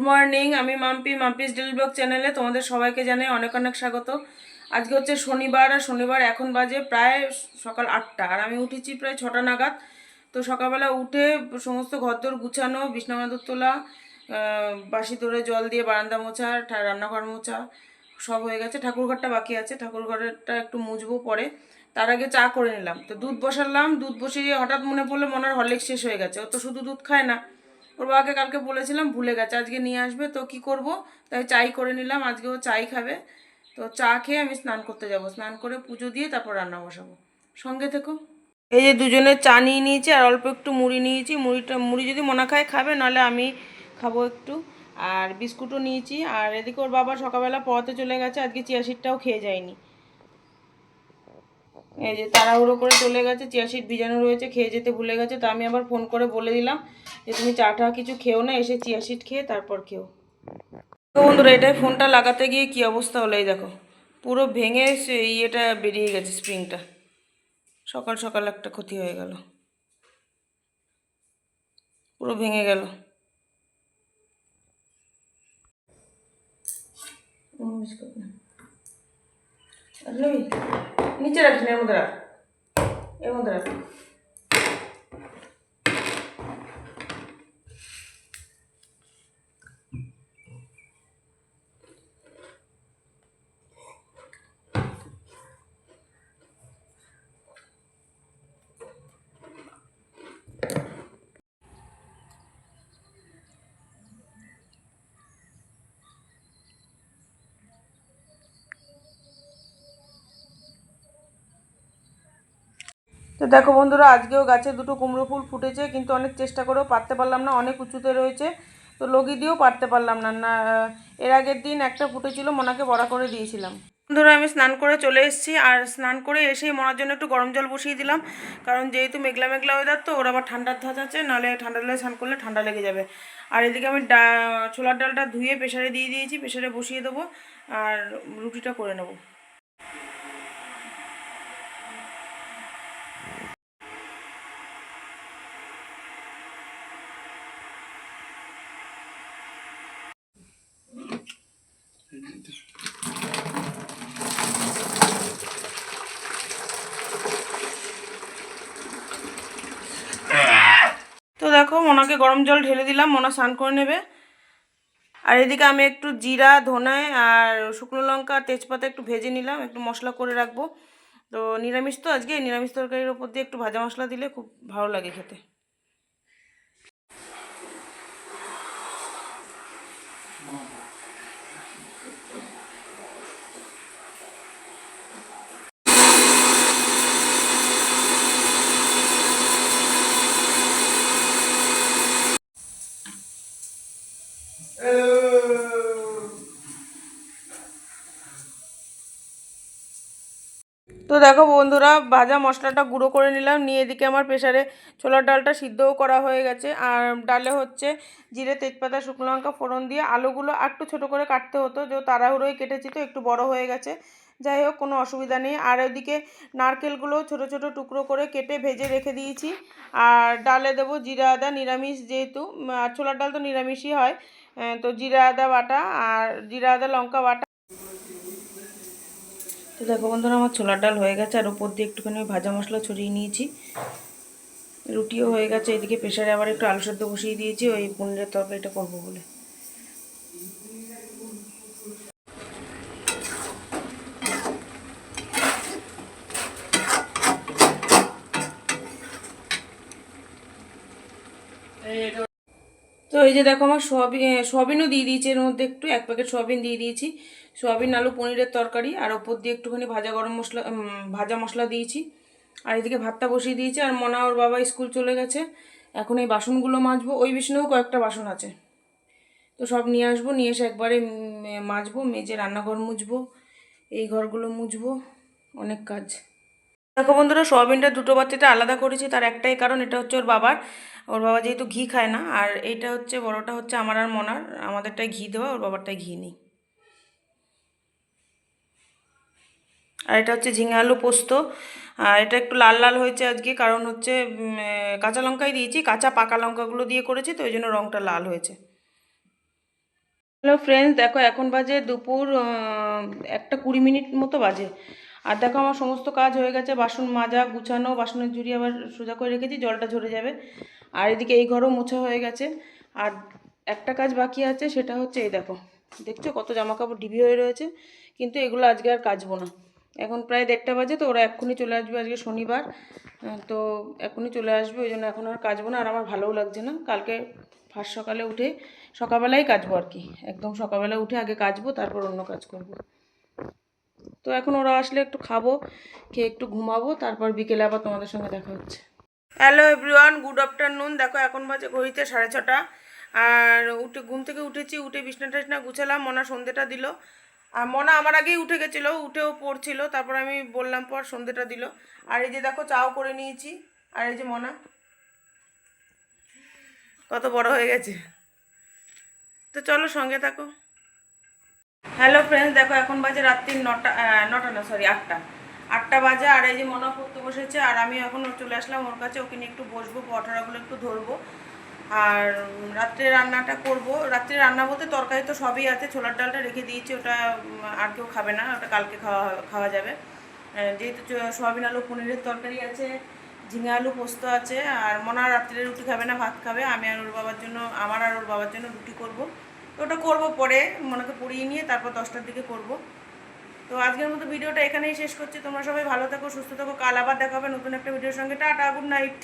Good morning আমি Mampi, Mampi's daily blog চ্যানেলে তোমাদের সবাইকে জানাই অনেক অনেক স্বাগত। আজকে হচ্ছে শনিবার, আর শনিবার এখন বাজে প্রায় সকাল আটটা, আর আমি উঠেছি প্রায় ছটা নাগাদ। তো সকালবেলা উঠে সমস্ত ঘরদোর গুছানো বিছনামাদুর তোলা বাসি ধরে জল দিয়ে বারান্দা মোছা রান্নাঘর মোছা, সব হয়ে গেছে। ঠাকুরঘরটা বাকি আছে ঠাকুরঘরটা একটু মুছবো পরে। তার আগে চা করে নিলাম। তো দুধ বসালাম, দুধ বসিয়ে হঠাৎ মনে পড়ল মনে হয় হরলিক্স শেষ হয়ে গেছে। ও তো শুধু দুধ খায় না। ওর বাবাকে কালকে বলেছিলাম, ভুলে গেছে, আজকে নিয়ে আসবে, তো কি করব? তাই চাই করে নিলাম, আজকে ও চাই খাবে। তো চা খেয়ে আমি স্নান করতে যাব। স্নান করে পুজো দিয়ে তারপর রান্না বসাবো। সঙ্গে থেকো। এই যে দুজনে চা নিয়ে নিয়েছি, আর অল্প একটু মুড়ি নিয়েছি। মুড়িটা, মুড়ি যদি মনে খায় খাবে, নাহলে আমি খাব একটু। আর বিস্কুটও নিয়েছি। আর এদিকে ওর বাবা সকালবেলা পড়াতে চলে গেছে, আজকে চিয়া সিটটাও খেয়ে যায়নি। এই যে তাড়াহুড়ো করে চলে গেছে চিয়া সিট ভিজানো রয়েছে, খেয়ে যেতে ভুলে গেছে, তো আমি আবার ফোন করে বলে দিলাম যে তুমি চাটা কিছু খেও না, এসে চিয়া সিট খেয়ে তারপর খেও। তো বন্ধুরা এটাই ফোনটা লাগাতে গিয়ে কি অবস্থা হলো, এই দেখো। পুরো ভেঙে ইয়েটা বেরিয়ে গেছে, স্প্রিংটা। সকাল সকাল একটা ক্ষতি হয়ে গেল। পুরো ভেঙে গেল। নিচে রাখিস না এর মধ্যে রাখ। এর মধ্যে রাখ। তো দেখো বন্ধুরা, আজকেও গাছে দুটো কুমড়ো ফুল ফুটেছে, কিন্তু অনেক চেষ্টা করেও পারতে পারলাম না, অনেক উঁচুতে রয়েছে, তো লগি দিয়েও পারতে পারলাম না। না এর আগের দিন একটা ফুটেছিল, মোনাকে বড়া করে দিয়েছিলাম। বন্ধুরা, আমি স্নান করে চলে এসেছি, আর স্নান করে এসেই মনার জন্য একটু গরম জল বসিয়ে দিলাম, কারণ যেহেতু মেঘলা মেঘলা ওয়েদার তো ওর আবার ঠান্ডার ধাঁচ আছে, নাহলে ঠান্ডা জলে স্নান করলে ঠান্ডা লেগে যাবে। আর এদিকে আমি ডা, ছোলার ডালটা ধুয়ে প্রেশারে দিয়ে দিয়েছি প্রেশারে বসিয়ে দেবো, আর রুটিটা করে নেব তো দেখো মোনাকে গরম জল ঢেলে দিলাম, মোনা স্নান করে নেবে। আর এদিকে আমি একটু জিরা, ধনে আর শুকনো লঙ্কা, তেজপাতা একটু ভেজে নিলাম, একটু মশলা করে রাখব। তো নিরামিষ তো আজকে, নিরামিষ তরকারির ওপর দিয়ে একটু ভাজা মশলা দিলে খুব ভালো লাগে খেতে। তো দেখো বন্ধুরা, ভাজা মশলাটা গুঁড়ো করে নিলাম। নিয়ে এদিকে আমার প্রেশারে ছোলার ডালটা সিদ্ধও করা হয়ে গেছে। আর ডালে হচ্ছে জিরে, তেজপাতা, শুকনো লঙ্কা, ফোড়ন দিয়ে আলুগুলো একটু ছোটো করে কাটতে হতো। যে তাড়াহুড়োই কেটেছি তো একটু বড় হয়ে গেছে। যাই হোক, কোনো অসুবিধা নেই। আর ওদিকে নারকেলগুলো ছোট ছোট টুকরো করে কেটে ভেজে রেখে দিয়েছি। আর ডালে দেবো জিরা, আদা, নিরামিষ যেহেতু ছোলার ডাল তো নিরামিষই হয়। তো জিরা আদা বাটা আর জিরা আদা লঙ্কা বাটা। তো দেখো বন্ধুরা, আমার ছোলার ডাল হয়ে গেছে আর ওপর দিয়ে একটুখানি ভাজা মশলা ছড়িয়ে নিয়েছি। রুটিও হয়ে গেছে, এদিকে প্রেশারে আবার একটু আলু সেদ্ধ বসিয়ে দিয়েছি, ওই পনিরের তরকারিটা করব বলে তো এই যে দেখো আমার সোয়াবিন সোয়াবিনও দিয়ে দিয়েছি। এর মধ্যে একটু এক প্যাকেট সোয়াবিন দিয়ে দিয়েছি। সোয়াবিন, আলু, পনিরের তরকারি আর ওপর দিয়ে একটুখানি ভাজা গরম মশলা ভাজা মশলা দিয়েছি। আর এদিকে ভাতটা বসিয়ে দিয়েছি। আর মনা, ওর বাবা স্কুল চলে গেছে। এখন এই বাসনগুলো মাজবো। ওই বিছানেও কয়েকটা বাসন আছে। তো সব নিয়ে আসব। নিয়ে এসে একবারে মাজবো। মেজে রান্নাঘর মুছবো এই ঘরগুলো মুছবো অনেক কাজ। দেখো বন্ধুরা, সোয়াবিনটা দুটো বাচ্চাটা আলাদা করেছি, তার একটাই কারণ, এটা হচ্ছে ওর বাবার। ওর বাবা যেহেতু ঘি খায় না, আর এইটা হচ্ছে, বড়টা হচ্ছে আমার আর মনার। আমাদেরটাই ঘি দেওয়া, ওর বাবারটাই ঘি নেই। আর এটা হচ্ছে ঝিঙে আলু পোস্ত। আর এটা একটু লাল লাল হয়েছে আজকে, কারণ হচ্ছে কাঁচা লঙ্কাই দিয়েছি, কাঁচা পাকা লঙ্কাগুলো দিয়ে করেছি, তো ওই জন্য রঙটা লাল হয়েছে। হ্যালো ফ্রেন্ডস দেখো, এখন বাজে দুপুর একটা কুড়ি মিনিট মতো বাজে। আর দেখো আমার সমস্ত কাজ হয়ে গেছে, বাসন মাজা, গুছানো, বাসনের ঝুড়ি আবার সোজা করে রেখেছি, জলটা ঝরে যাবে। আর এদিকে এই ঘরও মোছা হয়ে গেছে। আর একটা কাজ বাকি আছে, সেটা হচ্ছে এই দেখো, দেখছ কত জামা কাপড় ডিবি হয়ে রয়েছে? কিন্তু এগুলো আজকে আর কাচবো না। এখন প্রায় দেড়টা বাজে, তো ওরা এক্ষুনি চলে আসবে আজকে শনিবার। তো এক্ষুনি চলে আসবে, ওই জন্য এখন আর কাচবো না, আর আমার ভালোও লাগছে না। কালকে ফার্স্ট সকালে উঠে সকালবেলাই কাচবো আর কি। একদম সকালবেলা উঠে আগে কাচবো, তারপর অন্য কাজ করব। তো এখন ওরা আসলে একটু খাব, খেয়ে একটু ঘুমাবো, তারপর বিকেলে আবার তোমাদের সঙ্গে দেখা হচ্ছে। হ্যালো এভরিওয়ান গুড আফটারনুন দেখো এখন বাজে ঘড়িতে সাড়ে ছটা। আর উঠে ঘুম থেকে উঠেছি, উঠে বিছনা টিছনা গুছালাম, মনা সন্ধেটা দিল। আর মনা আমার আগেই উঠে গেছিল, উঠেও পড়ছিল, তারপর আমি বললাম পর সন্ধেটা দিল। আর এই যে দেখো চাও করে নিয়েছি, আর এই যে মনা, কত বড় হয়ে গেছে। তো চলো সঙ্গে থাকো। হ্যালো ফ্রেন্ডস দেখো এখন বাজে রাত্রি নটা নটা না সরি আটটা। আটটা বাজে, আর এই যে মনা পড়তে বসেছে, আর আমি এখন চলে আসলাম ওর কাছে, ওকে নিয়ে একটু বসবো পটারাগুলো একটু ধরবো। আর রাত্রে রান্নাটা করব। রাত্রে রান্না বলতে তরকারি তো সবই আছে, ছোলার ডালটা রেখে দিয়েছি, ওটা আর কেউ খাবে না, ওটা কালকে খাওয়া খাওয়া যাবে। যেহেতু সয়াবিন আলু, পনিরের তরকারি আছে, ঝিঙে আলু পোস্ত আছে, আর মনা রাত্রে রুটি খাবে না, ভাত খাবে। আমি আর ওর বাবার জন্য, আমার আর ওর বাবার জন্য রুটি করব। তো ওটা করব পরে, মনেকে পড়িয়ে নিয়ে তারপর দশটার দিকে করব। তো আজকের মতো ভিডিওটা এখানেই শেষ করছি। তোমরা সবাই ভালো থাকো, সুস্থ থাকো। কাল আবার দেখাবে নতুন একটা ভিডিওর সঙ্গে। Tata, good night.